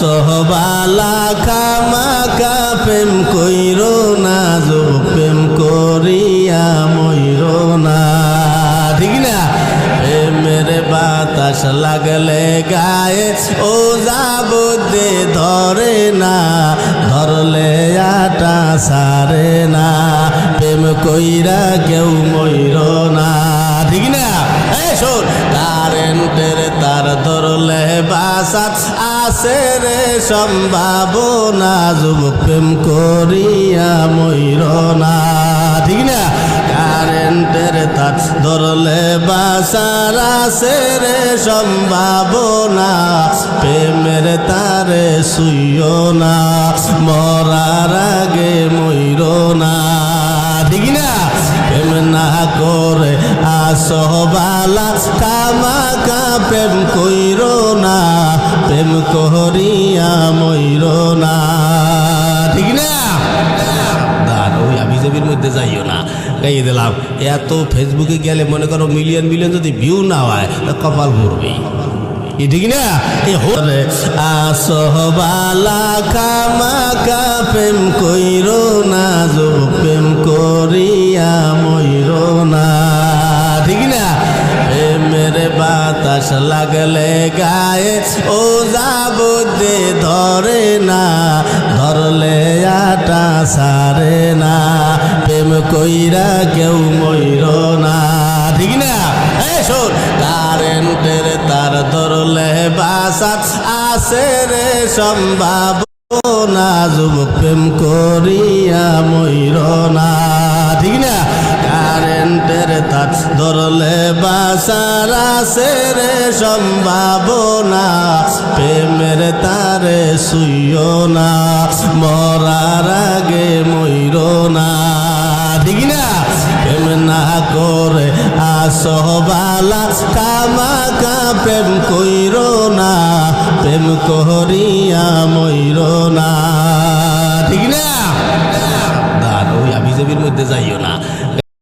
আসহবালা খামাকা প্রেম কইর না, যো প্রেম করিয়া ময়ূর না। ঠিক না? প্রেমের বাতাস লাগলে গায়ে ও যাব দে ধরে না, ধরলে আটা সারে না। প্রেম কইরা কেউ ময়ূর না। ঠিক না? এই শোন, কারেন্টের তার ধরলে বাসাত আসে রে সম্ভাবনা, যুবক প্রেম করিয়া ময়ূর না। ঠিক না? কারেন্টের তার ধরলে বাসার আসে রে সম্ভাবনা, প্রেমের তারে শুইও না, মরার আগে ময়ূর না। ঠিক না? প্রেম না করে আসবালা কামাকা প্রেম কইর না, প্রেম করিয়া ময়ূর না। ঠিক না? ওই আবিজাবির মধ্যে যাইও না। গাইয়ে দিলাম, এত ফেসবুকে গেলে মনে করো মিলিয়ন মিলিয়ন যদি ভিউ না হয় কপাল ঘুরবেই কি ঠিক না? এ হরে আসহবালা কামাকা প্রেম কইর না যো প্রেম করিয়া বাতাস লাগলে গায়ে ও যাব দে ধরে না, ধরলে আটা সারে না, প্রেম কইরা কেউ ময়ূর না। ঠিক না? কারেন্টের তার ধরলে বাসাত আসে রে সম্ভাব না যুবক প্রেম করিয়া ময়ূর না। ধরলে বাসার আসে রে সম্ভাবনা, প্রেমের তারে শুইও না, মরার আগে ময়ূর না। ঠিক না? প্রেম না করে আসহবালা, কামাকা প্রেম কইর না, প্রেম করিয়া ময়ূর না। ঠিক না? দাঁড় আবিজাবির মধ্যে যাইও না।